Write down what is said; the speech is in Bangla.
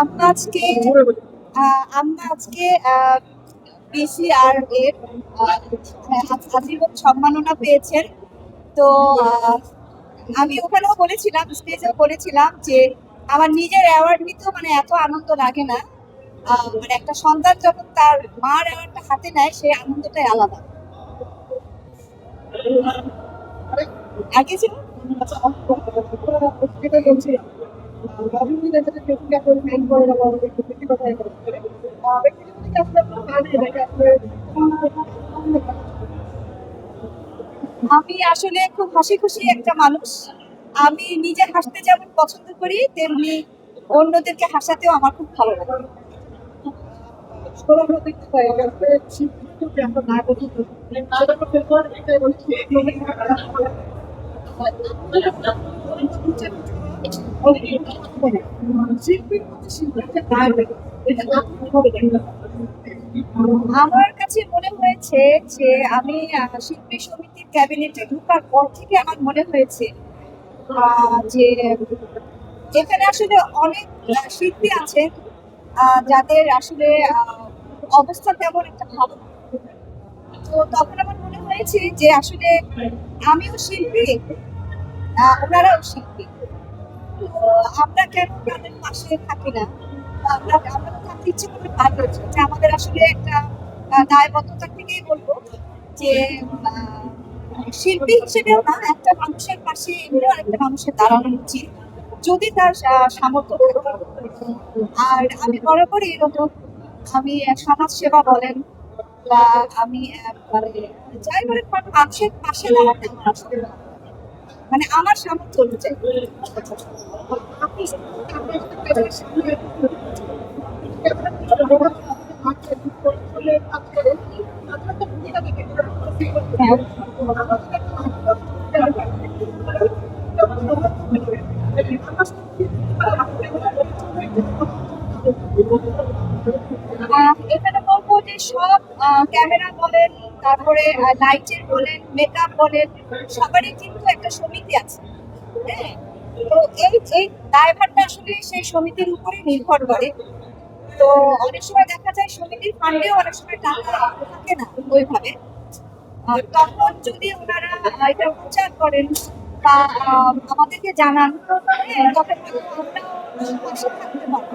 আমরা আজকে আমরা আজকে পিসিআর এর আজীবন সম্মাননা পেয়েছেন। তো আমি ওখানেও বলেছিলাম স্টেজেও বলেছিলাম যে আমার নিজের অ্যাওয়ার্ড নিতেও মানে এত আনন্দ লাগে না। মানে একটা সন্তান যখন তার মার অ্যাওয়ার্ডটা হাতে নেয় সেই আনন্দটাই আলাদা। আর কিছু? আমি আসলে খুব হাসি খুশি একটা মানুষ। আমি নিজে হাসতে যেমন পছন্দ করি তেমনি অন্যদেরকে হাসাতেও আমার খুব ভালো লাগে। আমার কাছে মনে হয়েছে যে আমি শিল্পী সমিতির ক্যাবিনেটে ঢোকার পর থেকে আমার মনে হয়েছে যে এখানে আসলে অনেক শিল্পী আছেন যাদের আসলে অবস্থা তেমন একটা ভালো তো তখন আমার মনে হয়েছে যে আসলে আমিও শিল্পী ওনারাও শিল্পী। আমরা কেন তাদের পাশে থাকি না? আমরা আমরা থাকতে ইচ্ছে করে ভালো যে আমাদের আসলে একটা দায়বদ্ধতা থেকেই বলব যে শিল্পী হিসেবেও না, একটা মানুষের পাশে এমনিও একটা মানুষের দাঁড়ানো উচিত। যদি তার সামর্থ্য আর আমি বরাবরই এরকম, আমি সমাজ সেবা বলেন বা আমি মানে যাই বলেন, মানুষের পাশে দাঁড়াতে আমার আসলে। মানে আমার সামর্থ্য অনুযায়ী। এখানে যে সব ক্যামেরা বলেন তারপরে লাইটের বলেন মেকআপ বলেন সবারই কিন্তু একটা সমিতি আছে। হ্যাঁ? তো এই এই দায়ভারটা আসলে সেই সমিতির উপরে নির্ভর করে। তো অনেক সময় দেখা যায় সমিতির ফান্ডেও অনেক সময় টাকা থাকে না ওইভাবে। তখন যদি ওনারা এটা প্রচার করেন বা আমাদেরকে জানান হ্যাঁ, তখন থাকতে পারব।